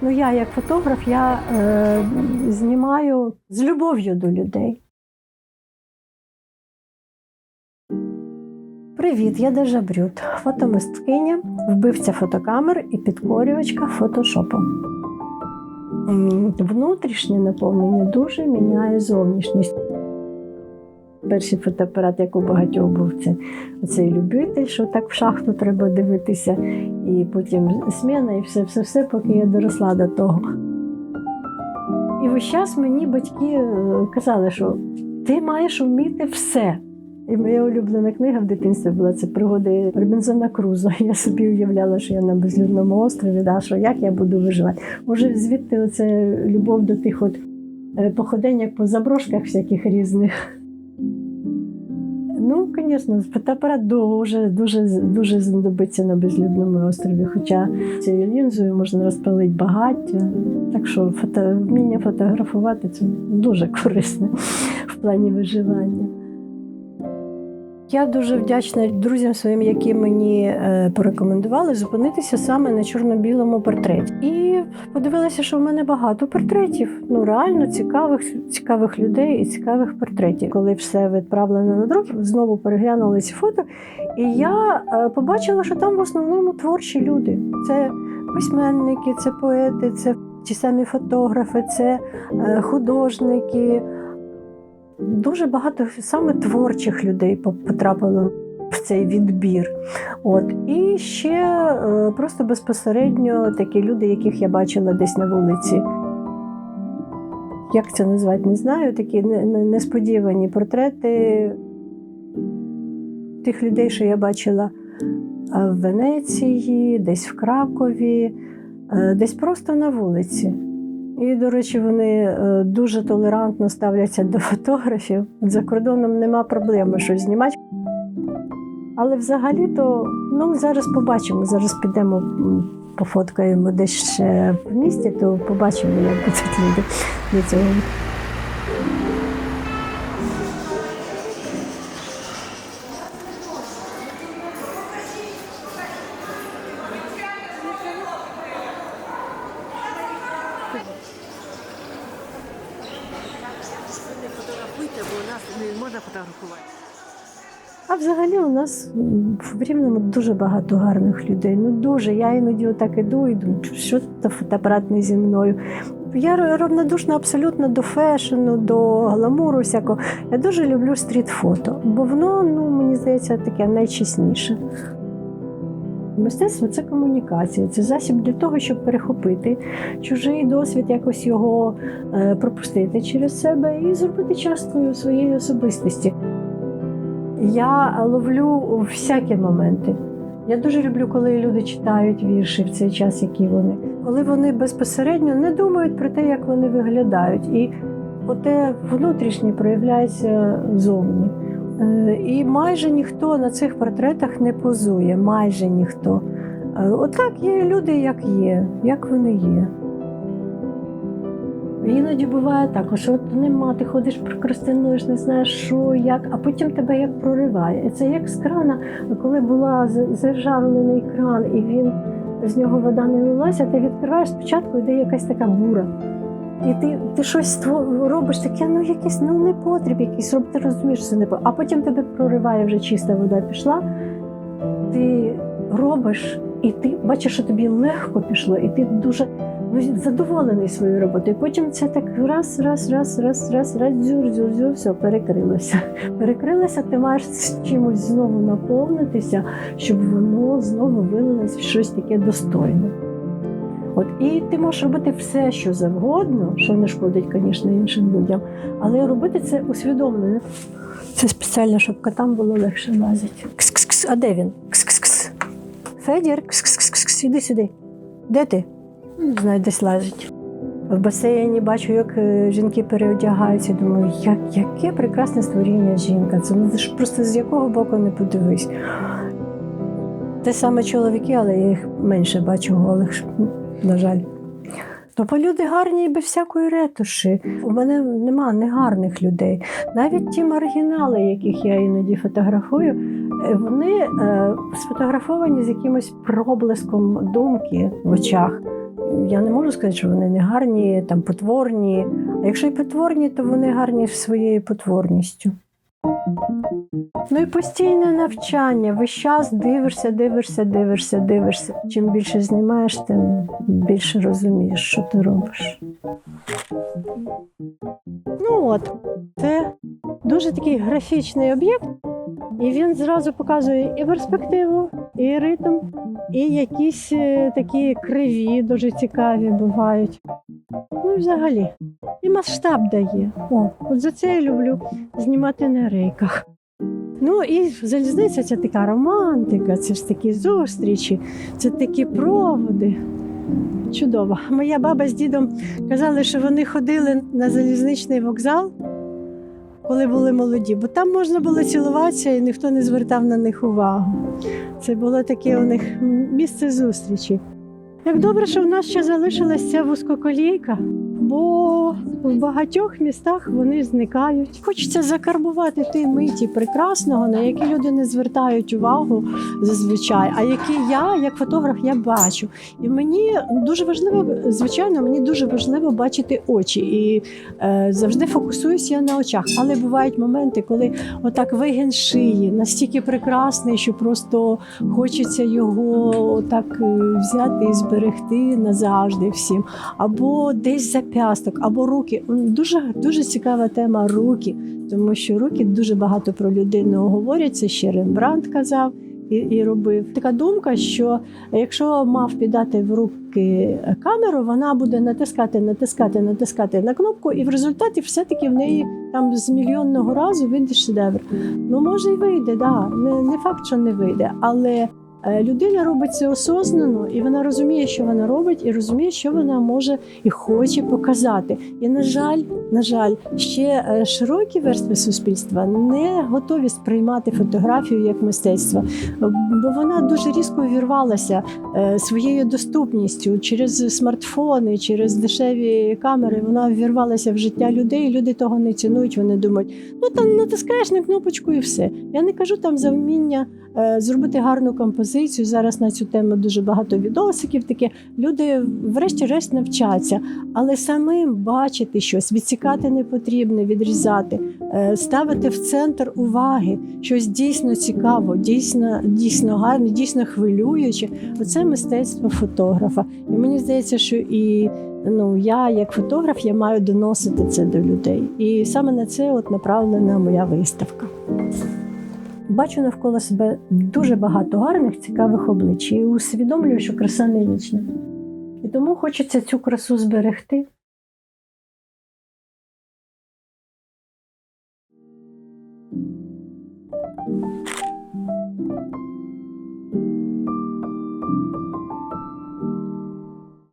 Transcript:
Ну, я як фотограф, я е, знімаю з любов'ю до людей. Привіт, я Дежа Брют, фотомисткиня, вбивця фотокамер і підкорювачка фотошопом. Внутрішнє наповнення дуже міняє зовнішність. Перший фотоапарат, як у багатьох був, це цей любитель, що так в шахту треба дивитися, і потім сміна, і все, все, все, поки я доросла до того. І весь час мені батьки е, казали, що ти маєш вміти все. І моя улюблена книга в дитинстві була це пригоди Робінзона Крузо. Я собі уявляла, що я на безлюдному острові, да, що як я буду виживати. Може, звідти оце любов до тих от е, походень, по заброшках всяких різних. Звісно, фотоапарат дуже, дуже, дуже знадобиться на безлюдному острові. Хоча цією лінзою можна розпалити багаття. Так що фото, вміння фотографувати це дуже корисне в плані виживання. Я дуже вдячна друзям своїм, які мені е, порекомендували зупинитися саме на чорно-білому портреті. І подивилася, що в мене багато портретів. Ну реально цікавих, цікавих людей і цікавих портретів. Коли все відправлено на друк, знову переглянула ці фото, і я е, побачила, що там в основному творчі люди. Це письменники, це поети, це ті самі фотографи, це е, художники. Дуже багато саме творчих людей потрапило в цей відбір. От. І ще е, просто безпосередньо такі люди, яких я бачила десь на вулиці. Як це назвати, не знаю. Такі не- не- несподівані портрети тих людей, що я бачила е, в Венеції, десь в Кракові, е, десь просто на вулиці. І, до речі, вони е, дуже толерантно ставляться до фотографів. За кордоном нема проблеми щось знімати. Але взагалі-то, ну зараз побачимо. Зараз підемо пофоткаємо десь ще в місті, то побачимо, як будуть люди до цього. Не можна фотографувати. А взагалі у нас в Рівному дуже багато гарних людей. Ну дуже. Я іноді отак іду і думаю, що це фотоапарат не зі мною. Я равнодушна абсолютно до фешену, до гламуру всякого. Я дуже люблю стріт-фото, бо воно, ну мені здається, таке найчесніше. Мистецтво це комунікація, це засіб для того, щоб перехопити чужий досвід, якось його е, пропустити через себе і зробити часткою своєї особистості. Я ловлю всякі моменти. Я дуже люблю, коли люди читають вірші в цей час, які вони, коли вони безпосередньо не думають про те, як вони виглядають, і оте внутрішнє проявляється зовні. Е, І майже ніхто на цих портретах не позує, майже ніхто. Е, Отак є люди, як є, як вони є. Іноді буває так, що от нема, ти ходиш, прокрастинуєш, не знаєш, що, як, а потім тебе як прориває. Це як з крана, коли була з- кран, і він з нього вода не лилася, ти відкриваєш спочатку, йде якась така бура. І ти, ти щось робиш таке, ну якийсь ну не потріб, якийсь роб, ти розумієш, це не потріб. А потім тебе прориває вже чиста вода пішла. Ти робиш, і ти бачиш, що тобі легко пішло, і ти дуже ну, задоволений своєю роботою. Потім це так раз, раз, раз, раз, раз, раз, дзюр, дзюр, дзюр, все, перекрилося. Перекрилося, ти маєш чимось знову наповнитися, щоб воно знову вилилось в щось таке достойне. От, і ти можеш робити все, що завгодно, що не шкодить, звісно, іншим людям, але робити це усвідомлено. Це спеціально, щоб котам було легше лазити. Кс-кс-кс, а де він? Кс-кс-кс. Федір, кс-кс-кс, іди сюди. Де ти? Не знаю, десь лазить. В басейні бачу, як е, жінки переодягаються. Думаю, як, яке прекрасне створіння жінка. Це ну, ж просто з якого боку не подивись. Те саме чоловіки, але я їх менше бачу голих, на жаль. Тобто люди гарні без всякої ретуші. У мене нема негарних людей. Навіть ті маргінали, яких я іноді фотографую, е, вони е, сфотографовані з якимось проблиском думки в очах. Я не можу сказати, що вони не гарні, там потворні. А якщо й потворні, то вони гарні своєю потворністю. Ну і постійне навчання. Весь час дивишся, дивишся, дивишся, дивишся. Чим більше знімаєш, тим більше розумієш, що ти робиш. Ну от, це дуже такий графічний об'єкт, і він зразу показує і перспективу, і ритм, і якісь е, такі криві, дуже цікаві бувають. Ну і взагалі. І масштаб дає. О, от за це я люблю знімати на рейках. Ну і залізниця це така романтика, це ж такі зустрічі, це такі проводи. Чудово. Моя баба з дідом казали, що вони ходили на залізничний вокзал, коли були молоді, бо там можна було цілуватися і ніхто не звертав на них увагу. Це було таке у них місце зустрічі. Як добре, що в нас ще залишилася вузькоколійка, бо в багатьох містах вони зникають. Хочеться закарбувати ті миті прекрасного, на які люди не звертають увагу зазвичай, а які я, як фотограф, я бачу. І мені дуже важливо, звичайно, мені дуже важливо бачити очі. І е, завжди фокусуюся я на очах. Але бувають моменти, коли отак вигін шиї настільки прекрасний, що просто хочеться його так взяти і зберегти назавжди всім. Або десь запясток, або руки. Дуже дуже цікава тема руки, тому що руки дуже багато про людину говорять. Це ще Рембрандт казав і, і робив. Така думка, що якщо мав піддати в руки камеру, вона буде натискати, натискати, натискати на кнопку, і в результаті все-таки в неї там з мільйонного разу вийде шедевр. Ну, може, і вийде, да. не, не факт, що не вийде, але. Е, Людина робить це осознано, і вона розуміє, що вона робить, і розуміє, що вона може і хоче показати. І на жаль, на жаль, ще е, широкі верстви суспільства не готові сприймати фотографію як мистецтво, бо вона дуже різко увірвалася е, своєю доступністю через смартфони, через дешеві камери. Вона ввірвалася в життя людей. Люди того не цінують. Вони думають, ну там натискаєш на кнопочку і все. Я не кажу там за вміння зробити гарну композицію. Зараз на цю тему дуже багато відосиків. Таке люди, врешті-решт, навчаться, але самим бачити щось, відсікати не потрібно, відрізати, е, ставити в центр уваги щось дійсно цікаво, дійсно, дійсно гарне, дійсно хвилююче. Оце мистецтво фотографа. І мені здається, що і ну я, як фотограф, я маю доносити це до людей. І саме на це от направлена моя виставка. Бачу навколо себе дуже багато гарних, цікавих облич і усвідомлюю, що краса не вічна. І тому хочеться цю красу зберегти.